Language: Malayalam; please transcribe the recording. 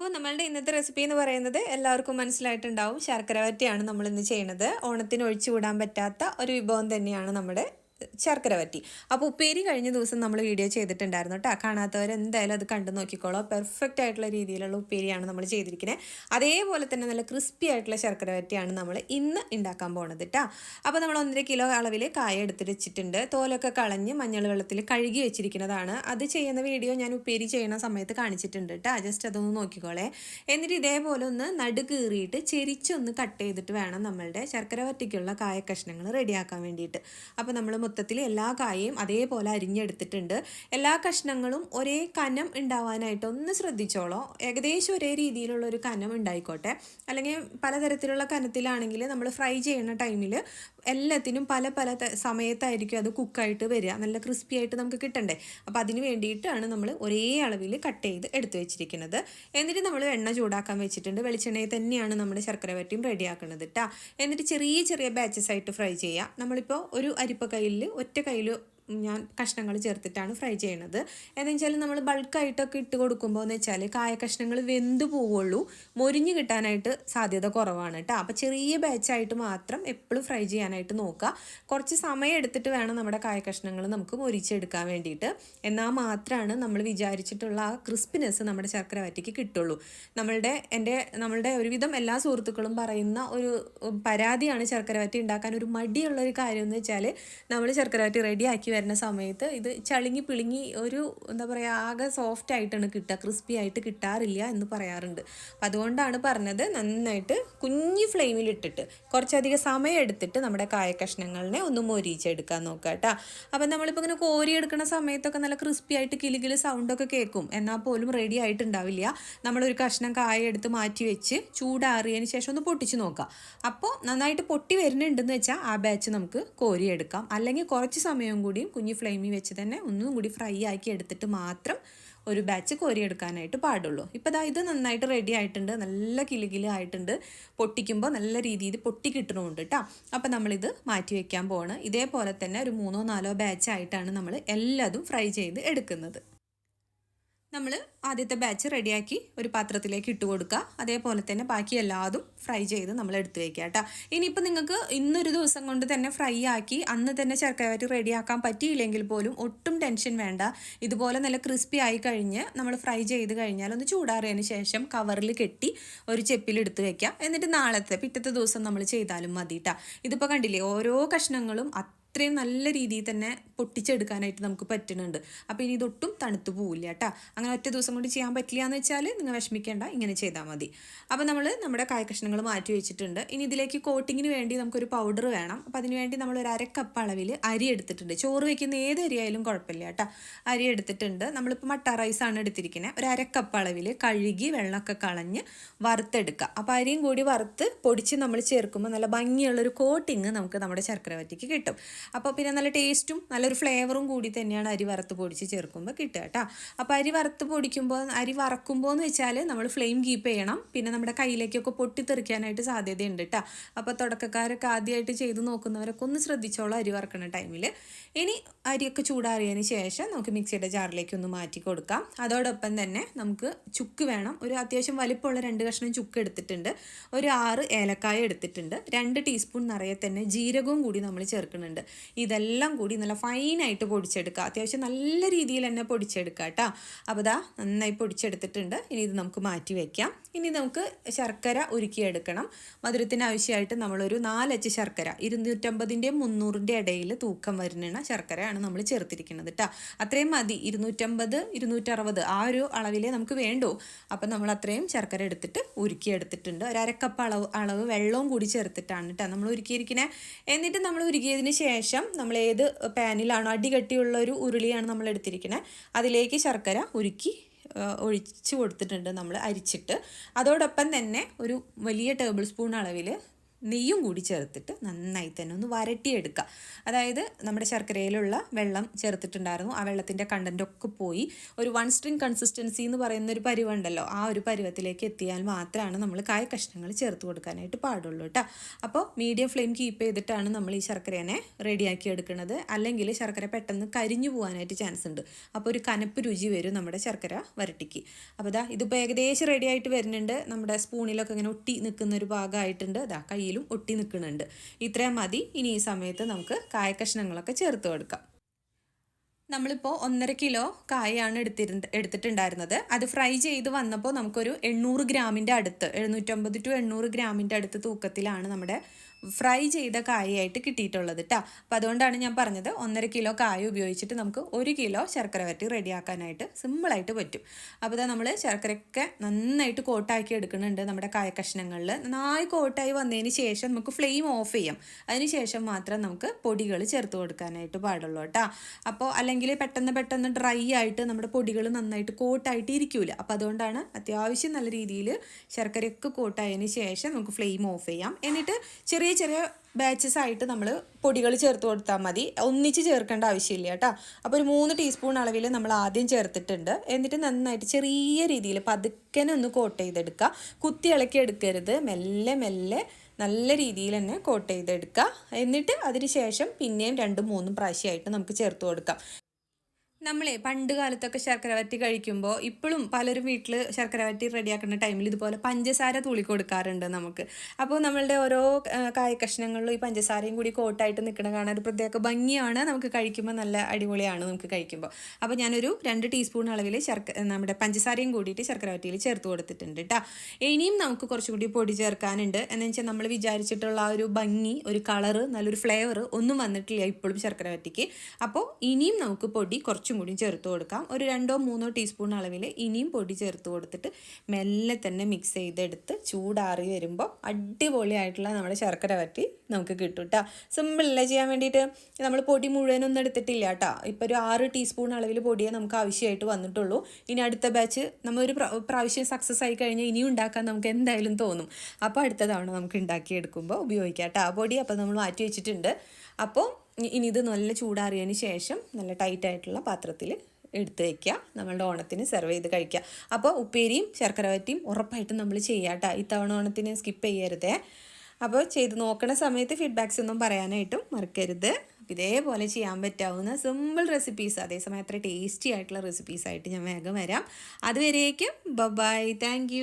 അപ്പോൾ നമ്മളുടെ ഇന്നത്തെ റെസിപ്പി എന്ന് പറയുന്നത് എല്ലാവർക്കും മനസ്സിലായിട്ടുണ്ടാവും. ശർക്കര വറ്റിയാണ് നമ്മൾ ഇന്ന് ചെയ്യുന്നത് ഓണത്തിന് ഒഴിച്ചുകൂടാൻ പറ്റാത്ത ഒരു വിഭവം തന്നെയാണ് നമ്മുടെ ശർക്കര വറ്റി. അപ്പോൾ ഉപ്പേരി കഴിഞ്ഞ ദിവസം നമ്മൾ വീഡിയോ ചെയ്തിട്ടുണ്ടായിരുന്നു കേട്ടോ കാണാത്തവർ എന്തായാലും അത് കണ്ടു നോക്കിക്കോളൂ. പെർഫെക്റ്റ് ആയിട്ടുള്ള രീതിയിലുള്ള ഉപ്പേരിയാണ് നമ്മൾ ചെയ്തിരിക്കുന്നത് അതേപോലെ തന്നെ നല്ല ക്രിസ്പി ആയിട്ടുള്ള ശർക്കര വറ്റിയാണ് നമ്മൾ ഇന്ന് ഉണ്ടാക്കാൻ പോണത് കേട്ടോ അപ്പോൾ നമ്മൾ ഒന്നര കിലോ അളവിൽ കായ എടുത്തിട്ട് വെച്ചിട്ടുണ്ട്. തോലൊക്കെ കളഞ്ഞ് മഞ്ഞൾ വെള്ളത്തിൽ കഴുകി വെച്ചിരിക്കുന്നതാണ്. അത് ചെയ്യുന്ന വീഡിയോ ഞാൻ ഉപ്പേരി ചെയ്യുന്ന സമയത്ത് കാണിച്ചിട്ടുണ്ട് കേട്ടോ ജസ്റ്റ് അതൊന്ന് നോക്കിക്കോളെ. എന്നിട്ട് ഇതേപോലെ ഒന്ന് നടു കീറിയിട്ട് ചെരിച്ചൊന്ന് കട്ട് ചെയ്തിട്ട് വേണം നമ്മളുടെ ശർക്കര വറ്റിക്കുള്ള കായ കഷ്ണങ്ങൾ റെഡിയാക്കാൻ വേണ്ടിയിട്ട്. അപ്പോൾ നമ്മൾ മൊത്തത്തിൽ എല്ലാ കായയും അതേപോലെ അരിഞ്ഞെടുത്തിട്ടുണ്ട്. എല്ലാ കഷ്ണങ്ങളും ഒരേ കനം ഉണ്ടാവാനായിട്ട് ഒന്ന് ശ്രദ്ധിച്ചോളോ. ഏകദേശം ഒരേ രീതിയിലുള്ള ഒരു കനം ഉണ്ടായിക്കോട്ടെ. അല്ലെങ്കിൽ പലതരത്തിലുള്ള കനത്തിലാണെങ്കിൽ നമ്മൾ ഫ്രൈ ചെയ്യുന്ന ടൈമിൽ എല്ലാത്തിനും പല പല സമയത്തായിരിക്കും അത് കുക്കായിട്ട് വരിക. നല്ല ക്രിസ്പി ആയിട്ട് നമുക്ക് കിട്ടണ്ടേ? അപ്പോൾ അതിന് വേണ്ടിയിട്ടാണ് നമ്മൾ ഒരേ അളവിൽ കട്ട് ചെയ്ത് എടുത്തു വെച്ചിരിക്കുന്നത്. എന്നിട്ട് നമ്മൾ എണ്ണ ചൂടാക്കാൻ വെച്ചിട്ടുണ്ട്. വെളിച്ചെണ്ണയിൽ തന്നെയാണ് നമ്മൾ ശർക്കര വറ്റിയും റെഡിയാക്കുന്നത് കേട്ടോ എന്നിട്ട് ചെറിയ ചെറിയ ബാച്ചസ് ആയിട്ട് ഫ്രൈ ചെയ്യാം. നമ്മളിപ്പോൾ ഒരു അരിപ്പ കയ്യിൽ ഒറ്റ കയ്യിൽ ഞാൻ കഷ്ണങ്ങൾ ചേർത്തിട്ടാണ് ഫ്രൈ ചെയ്യണത്. എന്ന് വെച്ചാൽ നമ്മൾ ബൾക്കായിട്ടൊക്കെ ഇട്ട് കൊടുക്കുമ്പോൾ എന്ന് വെച്ചാൽ കായ കഷ്ണങ്ങൾ വെന്ത് പോവുള്ളൂ. മൊരിഞ്ഞ് കിട്ടാനായിട്ട് സാധ്യത കുറവാണ് കേട്ടോ അപ്പോൾ ചെറിയ ബാച്ചായിട്ട് മാത്രം എപ്പോഴും ഫ്രൈ ചെയ്യാനായിട്ട് നോക്കുക കുറച്ച് സമയം എടുത്തിട്ട് വേണം നമ്മുടെ കായ കഷ്ണങ്ങൾ നമുക്ക് മൊരിച്ചെടുക്കാൻ വേണ്ടിയിട്ട്. എന്നാൽ മാത്രമാണ് നമ്മൾ വിചാരിച്ചിട്ടുള്ള ആ ക്രിസ്പിനെസ് നമ്മുടെ ശർക്കര വറ്റിക്ക് കിട്ടുള്ളൂ. നമ്മളുടെ എന്റെ നമ്മളുടെ ഒരുവിധം എല്ലാ സുഹൃത്തുക്കളും പറയുന്ന ഒരു പരാതിയാണ് ശർക്കര വറ്റി ഉണ്ടാക്കാൻ ഒരു മടിയുള്ള ഒരു കാര്യം എന്ന് വെച്ചാൽ നമ്മൾ ശർക്കര വറ്റി റെഡിയാക്കി വരുന്ന സമയത്ത് ഇത് ചളിങ്ങി പിളിങ്ങി ഒരു എന്താ പറയുക ആകെ സോഫ്റ്റ് ആയിട്ടാണ് കിട്ടുക. ക്രിസ്പി ആയിട്ട് കിട്ടാറില്ല എന്ന് പറയാറുണ്ട്. അപ്പം അതുകൊണ്ടാണ് പറഞ്ഞത് നന്നായിട്ട് കുഞ്ഞു ഫ്ലെയിമിലിട്ടിട്ട് കുറച്ചധികം സമയം എടുത്തിട്ട് നമ്മുടെ കായ കഷ്ണങ്ങളിനെ ഒന്ന് മൊരിച്ചെടുക്കാൻ നോക്കുക കേട്ടോ. അപ്പം നമ്മളിപ്പോൾ ഇങ്ങനെ കോരി എടുക്കുന്ന സമയത്തൊക്കെ നല്ല ക്രിസ്പി ആയിട്ട് കിലുകിൽ സൗണ്ടൊക്കെ കേൾക്കും. എന്നാൽ പോലും റെഡി ആയിട്ടുണ്ടാവില്ല. നമ്മളൊരു കഷ്ണം കായ എടുത്ത് മാറ്റി വെച്ച് ചൂടാറിയതിന് ശേഷം ഒന്ന് പൊട്ടിച്ച് നോക്കാം അപ്പോൾ നന്നായിട്ട് പൊട്ടി വരുന്നുണ്ടെന്ന് വെച്ചാൽ ആ ബാച്ച് നമുക്ക് കോരിയെടുക്കാം. അല്ലെങ്കിൽ കുറച്ച് സമയം കൂടിയും കുഞ്ഞു ഫ്ലെയിമിൽ വെച്ച് തന്നെ ഒന്നും കൂടി ഫ്രൈ ആക്കി എടുത്തിട്ട് മാത്രം ഒരു ബാച്ച് കോരിയെടുക്കാനായിട്ട് പാടുള്ളൂ. ഇപ്പോൾ ദാ ഇത് നന്നായിട്ട് റെഡി ആയിട്ടുണ്ട്. നല്ല കിലുകിൽ ആയിട്ടുണ്ട്. പൊട്ടിക്കുമ്പോൾ നല്ല രീതിയിൽ പൊട്ടി കിട്ടണമുണ്ട് കേട്ടോ അപ്പോൾ നമ്മളിത് മാറ്റി വെക്കാൻ പോവാണ്. ഇതേപോലെ തന്നെ ഒരു മൂന്നോ നാലോ ബാച്ച് ആയിട്ടാണ് നമ്മൾ എല്ലാതും ഫ്രൈ ചെയ്ത് എടുക്കുന്നത്. നമ്മൾ ആദ്യത്തെ ബാച്ച് റെഡിയാക്കി ഒരു പാത്രത്തിലേക്ക് ഇട്ട് കൊടുക്കുക അതേപോലെ തന്നെ ബാക്കി എല്ലാതും ഫ്രൈ ചെയ്ത് നമ്മൾ എടുത്ത് വയ്ക്കുക കേട്ടോ ഇനിയിപ്പോൾ നിങ്ങൾക്ക് ഇന്നൊരു ദിവസം കൊണ്ട് തന്നെ ഫ്രൈ ആക്കി അന്ന് തന്നെ ശർക്കരവറ്റ് റെഡിയാക്കാൻ പറ്റിയില്ലെങ്കിൽ പോലും ഒട്ടും ടെൻഷൻ വേണ്ട. ഇതുപോലെ നല്ല ക്രിസ്പി ആയി കഴിഞ്ഞ് നമ്മൾ ഫ്രൈ ചെയ്ത് കഴിഞ്ഞാൽ ഒന്ന് ചൂടാറിയതിന് ശേഷം കവറിൽ കെട്ടി ഒരു ചെപ്പിൽ എടുത്ത് വെക്കാം. എന്നിട്ട് നാളത്തെ പിറ്റത്തെ ദിവസം നമ്മൾ ചെയ്താലും മതി കേട്ടോ ഇതിപ്പോൾ കണ്ടില്ലേ ഓരോ കഷ്ണങ്ങളും അത്രയും നല്ല രീതിയിൽ തന്നെ പൊട്ടിച്ചെടുക്കാനായിട്ട് നമുക്ക് പറ്റുന്നുണ്ട്. അപ്പോൾ ഇനി ഇതൊട്ടും തണുത്തു പോവില്ല കേട്ടോ. അങ്ങനെ ഒറ്റ ദിവസം കൊണ്ട് ചെയ്യാൻ പറ്റില്ല എന്ന് വെച്ചാൽ നിങ്ങൾ വിഷമിക്കേണ്ട ഇങ്ങനെ ചെയ്താൽ മതി. അപ്പോൾ നമ്മൾ നമ്മുടെ കായക്കഷ്ണങ്ങൾ മാറ്റി വെച്ചിട്ടുണ്ട്. ഇനി ഇതിലേക്ക് കോട്ടിങ്ങിന് വേണ്ടി നമുക്കൊരു പൗഡർ വേണം. അപ്പോൾ അതിന് വേണ്ടി നമ്മൾ ഒരു അര കപ്പ് അളവിൽ അരി എടുത്തിട്ടുണ്ട്. ചോറ് വയ്ക്കുന്ന ഏത് അരി ആയാലും കുഴപ്പമില്ല കേട്ടോ. അരി എടുത്തിട്ടുണ്ട്. നമ്മളിപ്പോൾ മട്ട റൈസാണ് എടുത്തിരിക്കുന്നത് ഒരു അര കപ്പ് അളവിൽ കഴുകി വെള്ളമൊക്കെ കളഞ്ഞ് വറുത്തെടുക്കുക അപ്പോൾ അരിയും കൂടി വറുത്ത് പൊടിച്ച് നമ്മൾ ചേർക്കുമ്പോൾ നല്ല ഭംഗിയുള്ളൊരു കോട്ടിങ് നമുക്ക് നമ്മുടെ ശർക്കര വറ്റിക്ക് കിട്ടും. അപ്പോൾ പിന്നെ നല്ല ടേസ്റ്റും നല്ലൊരു ഫ്ലേവറും കൂടി തന്നെയാണ് അരി വറുത്ത് പൊടിച്ച് ചേർക്കുമ്പോൾ കിട്ടുക കേട്ടോ. അപ്പോൾ അരി വറുത്ത് പൊടിക്കുമ്പോൾ അരി വറക്കുമ്പോൾ എന്ന് വെച്ചാൽ നമ്മൾ ഫ്ലെയിം കീപ്പ് ചെയ്യണം. പിന്നെ നമ്മുടെ കയ്യിലേക്കൊക്കെ പൊട്ടിത്തെറിക്കാനായിട്ട് സാധ്യതയുണ്ട് കേട്ടോ. അപ്പോൾ തുടക്കക്കാരൊക്കെ ആദ്യമായിട്ട് ചെയ്ത് നോക്കുന്നവരൊക്കെ ഒന്ന് ശ്രദ്ധിച്ചോളൂ അരി വറക്കുന്ന ടൈമിൽ. ഇനി അരിയൊക്കെ ചൂടാറിയതിന് ശേഷം നമുക്ക് മിക്സിയുടെ ജാറിലേക്ക് ഒന്ന് മാറ്റി കൊടുക്കാം. അതോടൊപ്പം തന്നെ നമുക്ക് ചുക്ക് വേണം. ഒരു അത്യാവശ്യം വലിപ്പമുള്ള രണ്ട് കഷ്ണം ചുക്ക് എടുത്തിട്ടുണ്ട്. ഒരു ആറ് ഏലക്കായ എടുത്തിട്ടുണ്ട്. രണ്ട് ടീസ്പൂൺ നിറയെ തന്നെ ജീരകവും കൂടി നമ്മൾ ചേർക്കുന്നുണ്ട്. ഇതെല്ലാം കൂടി നല്ല ഫൈനായിട്ട് പൊടിച്ചെടുക്കുക. അത്യാവശ്യം നല്ല രീതിയിൽ തന്നെ പൊടിച്ചെടുക്കുക കേട്ടോ. അപ്പോൾ ഇതാ നന്നായി പൊടിച്ചെടുത്തിട്ടുണ്ട്. ഇനി ഇത് നമുക്ക് മാറ്റി വയ്ക്കാം ഇനി നമുക്ക് ശർക്കര ഉരുക്കിയെടുക്കണം. മധുരത്തിന് ആവശ്യമായിട്ട് നമ്മളൊരു നാലച്ച് ശർക്കര ഇരുന്നൂറ്റമ്പതിന്റെയും മുന്നൂറിന്റെ ഇടയിൽ തൂക്കം വരുന്ന ശർക്കരയാണ് നമ്മൾ ചേർത്തിരിക്കുന്നത് കേട്ടോ. അത്രയും മതി. ഇരുന്നൂറ്റമ്പത് ഇരുന്നൂറ്ററുപത് ആ ഒരു അളവിലേ നമുക്ക് വേണ്ടൂ. അപ്പം നമ്മൾ അത്രയും ശർക്കര എടുത്തിട്ട് ഉരുക്കിയെടുത്തിട്ടുണ്ട്. ഒരു അരക്കപ്പ് അളവ് അളവ് വെള്ളവും കൂടി ചേർത്തിട്ടാണ് കേട്ടോ നമ്മൾ ഉരുക്കിയിരിക്കുന്നത് എന്നിട്ട് നമ്മൾ ഉരുക്കിയതിന് ശേഷം നമ്മൾ ഏത് പാനിലാണോ അടികട്ടിയുള്ള ഒരു ഉരുളിയാണ് നമ്മൾ എടുത്തിരിക്കുന്നത് അതിലേക്ക് ശർക്കര ഉരുക്കി ഒഴിച്ച് കൊടുത്തിട്ടുണ്ട് നമ്മൾ അരിച്ചിട്ട്. അതോടൊപ്പം തന്നെ ഒരു വലിയ ടേബിൾ സ്പൂൺ അളവിൽ നെയ്യും കൂടി ചേർത്തിട്ട് നന്നായി തന്നെ ഒന്ന് വരട്ടിയെടുക്കുക. അതായത് നമ്മുടെ ശർക്കരയിലുള്ള വെള്ളം ചേർത്തിട്ടുണ്ടായിരുന്നു. ആ വെള്ളത്തിന്റെ കണ്ടന്റൊക്കെ പോയി. ഒരു വൺ സ്ട്രിങ് കൺസിസ്റ്റൻസി എന്ന് പറയുന്ന ഒരു പരുവുണ്ടല്ലോ. ആ ഒരു പരുവത്തിലേക്ക് എത്തിയാൽ മാത്രമാണ് നമ്മൾ കായ കഷ്ണങ്ങൾ ചേർത്ത് കൊടുക്കാനായിട്ട് പാടുള്ളൂ കേട്ടോ. അപ്പോൾ മീഡിയം ഫ്ലെയിം കീപ്പ് ചെയ്തിട്ടാണ് നമ്മൾ ഈ ശർക്കരേനെ റെഡിയാക്കി എടുക്കുന്നത്. അല്ലെങ്കിൽ ശർക്കര പെട്ടെന്ന് കരിഞ്ഞു പോകാനായിട്ട് ചാൻസ് ഉണ്ട്. അപ്പോൾ ഒരു കനപ്പ് രുചി വരും നമ്മുടെ ശർക്കര വരട്ടിക്ക്. അപ്പോൾ ഇതാ ഇതിപ്പോൾ ഏകദേശം റെഡി ആയിട്ട് വരുന്നുണ്ട്. നമ്മുടെ സ്പൂണിലൊക്കെ ഇങ്ങനെ ഒട്ടി നിൽക്കുന്ന ഒരു ഭാഗമായിട്ടുണ്ട്. ഇതാ കയ്യിലും ഒട്ടി നിൽക്കുന്നുണ്ട്. ഇത്രയും മതി. ഇനി ഈ സമയത്ത് നമുക്ക് കായ കഷ്ണങ്ങളൊക്കെ ചേർത്ത് കൊടുക്കാം. നമ്മളിപ്പോൾ ഒന്നര കിലോ കായാണ് എടുത്തിരുന്ന എടുത്തിട്ടുണ്ടായിരുന്നത്. അത് ഫ്രൈ ചെയ്ത് വന്നപ്പോൾ നമുക്കൊരു എണ്ണൂറ് ഗ്രാമിന്റെ അടുത്ത് എഴുന്നൂറ്റമ്പത് ടു എണ്ണൂറ് ഗ്രാമിന്റെ അടുത്ത് തൂക്കത്തിലാണ് നമ്മുടെ ഫ്രൈ ചെയ്ത കായയായിട്ട് കിട്ടിയിട്ടുള്ളത് കേട്ടോ അപ്പം അതുകൊണ്ടാണ് ഞാൻ പറഞ്ഞത് ഒന്നര കിലോ കായ ഉപയോഗിച്ചിട്ട് നമുക്ക് ഒരു കിലോ ശർക്കര വരട്ടി റെഡിയാക്കാനായിട്ട് സിമ്പിളായിട്ട് പറ്റും. അപ്പോൾ ഇതാ നമ്മൾ ശർക്കരയൊക്കെ നന്നായിട്ട് കോട്ടാക്കി എടുക്കുന്നുണ്ട് നമ്മുടെ കായ കഷ്ണങ്ങളിൽ നന്നായി കോട്ടായി വന്നതിന് ശേഷം നമുക്ക് ഫ്ലെയിം ഓഫ് ചെയ്യാം. അതിന് ശേഷം മാത്രം നമുക്ക് പൊടികൾ ചേർത്ത് കൊടുക്കാനായിട്ട് പാടുള്ളൂ കേട്ടോ അപ്പോൾ അല്ലെങ്കിൽ പെട്ടെന്ന് പെട്ടെന്ന് ഡ്രൈ ആയിട്ട് നമ്മുടെ പൊടികൾ നന്നായിട്ട് കോട്ടായിട്ട് ഇരിക്കൂല. അപ്പോൾ അതുകൊണ്ടാണ് അത്യാവശ്യം നല്ല രീതിയിൽ ശർക്കരയൊക്കെ കോട്ടായതിന് ശേഷം നമുക്ക് ഫ്ലെയിം ഓഫ് ചെയ്യാം. എന്നിട്ട് ചെറിയ ചെറിയ ചെറിയ ബാച്ചസ് ആയിട്ട് നമ്മൾ പൊടികൾ ചേർത്ത് കൊടുത്താൽ മതി. ഒന്നിച്ച് ചേർക്കേണ്ട ആവശ്യമില്ല കേട്ടോ. അപ്പോൾ ഒരു മൂന്ന് ടീസ്പൂൺ അളവിൽ നമ്മൾ ആദ്യം ചേർത്തിട്ടുണ്ട്. എന്നിട്ട് നന്നായിട്ട് ചെറിയ രീതിയിൽ പതുക്കനെ ഒന്ന് കോട്ട് ചെയ്തെടുക്കുക കുത്തി ഇളക്കി എടുക്കരുത്. മെല്ലെ മെല്ലെ നല്ല രീതിയിൽ തന്നെ കോട്ട് ചെയ്തെടുക്കുക എന്നിട്ട് അതിന് ശേഷം പിന്നെയും രണ്ടും മൂന്നും പ്രാവശ്യമായിട്ട് നമുക്ക് ചേർത്ത് കൊടുക്കാം. നമ്മളെ പണ്ട് കാലത്തൊക്കെ ശർക്കര വരട്ടി കഴിക്കുമ്പോൾ ഇപ്പോഴും പലരും വീട്ടിൽ ശർക്കര വരട്ടി റെഡിയാക്കുന്ന ടൈമിൽ ഇതുപോലെ പഞ്ചസാര തുളി കൊടുക്കാറുണ്ട് നമുക്ക്. അപ്പോൾ നമ്മളുടെ ഓരോ കായ കഷ്ണങ്ങളിലും ഈ പഞ്ചസാരയും കൂടി കോട്ടായിട്ട് നിൽക്കുന്ന കാണാൻ ഒരു പ്രത്യേക ഭംഗിയാണ് നമുക്ക് കഴിക്കുമ്പോൾ നല്ല അടിപൊളിയാണ് നമുക്ക് കഴിക്കുമ്പോൾ അപ്പോൾ ഞാനൊരു രണ്ട് ടീസ്പൂൺ അളവിൽ ശർക്ക നമ്മുടെ പഞ്ചസാരയും കൂടിയിട്ട് ശർക്കര വരട്ടിയിൽ ചേർത്ത് കൊടുത്തിട്ടുണ്ട് കേട്ടോ ഇനിയും നമുക്ക് കുറച്ചുകൂടി പൊടി ചേർക്കാനുണ്ട്. എന്ന് വെച്ചാൽ നമ്മൾ വിചാരിച്ചിട്ടുള്ള ആ ഒരു ഭംഗി ഒരു കളറ് നല്ലൊരു ഫ്ലേവർ ഒന്നും വന്നിട്ടില്ല ഇപ്പോഴും ശർക്കര വരട്ടിക്ക് അപ്പോൾ ഇനിയും നമുക്ക് പൊടി കുറച്ച് കുറച്ചും കൂടി ചേർത്ത് കൊടുക്കാം. ഒരു രണ്ടോ മൂന്നോ ടീസ്പൂൺ അളവിൽ ഇനിയും പൊടി ചേർത്ത് കൊടുത്തിട്ട് മെല്ലെ തന്നെ മിക്സ് ചെയ്തെടുത്ത് ചൂടാറി വരുമ്പോൾ അടിപൊളിയായിട്ടുള്ള നമ്മുടെ ശർക്കര വരട്ടി നമുക്ക് കിട്ടും കേട്ടോ സിമ്പിളല്ലേ ചെയ്യാൻ വേണ്ടിയിട്ട്? നമ്മൾ പൊടി മുഴുവനൊന്നും എടുത്തിട്ടില്ല കേട്ടോ ഇപ്പോൾ ഒരു ആറ് ടീസ്പൂൺ അളവിൽ പൊടിയേ നമുക്ക് ആവശ്യമായിട്ട് വന്നിട്ടുള്ളൂ. ഇനി അടുത്ത ബാച്ച് നമ്മൾ ഒരു പ്രാവശ്യം സക്സസ് ആയി കഴിഞ്ഞാൽ ഇനിയും ഉണ്ടാക്കാൻ നമുക്ക് എന്തായാലും തോന്നും. അപ്പോൾ അടുത്ത തവണ നമുക്ക് ഉണ്ടാക്കിയെടുക്കുമ്പോൾ ഉപയോഗിക്കാം കേട്ടോ ആ പൊടി അപ്പോൾ നമ്മൾ മാറ്റി വെച്ചിട്ടുണ്ട്. അപ്പോൾ ഇനി ഇത് നല്ല ചൂടാറിയതിന് ശേഷം നല്ല ടൈറ്റ് ആയിട്ടുള്ള പാത്രത്തിൽ എടുത്ത് വയ്ക്കുക നമ്മളുടെ ഓണത്തിന് സെർവ് ചെയ്ത് കഴിക്കുക അപ്പോൾ ഉപ്പേരിയും ശർക്കര വറ്റിയും ഉറപ്പായിട്ടും നമ്മൾ ചെയ്യാം കേട്ടോ ഇത്തവണ ഓണത്തിന് സ്കിപ്പ് ചെയ്യരുതേ. അപ്പോൾ ചെയ്ത് നോക്കണ സമയത്ത് ഫീഡ്ബാക്സ് ഒന്നും പറയാനായിട്ടും മറക്കരുത്. ഇതേപോലെ ചെയ്യാൻ പറ്റാവുന്ന സിമ്പിൾ റെസിപ്പീസ് അതേസമയം അത്ര ടേസ്റ്റി ആയിട്ടുള്ള റെസിപ്പീസായിട്ട് ഞാൻ വേഗം വരാം. അതുവരേക്കും ബൈ താങ്ക്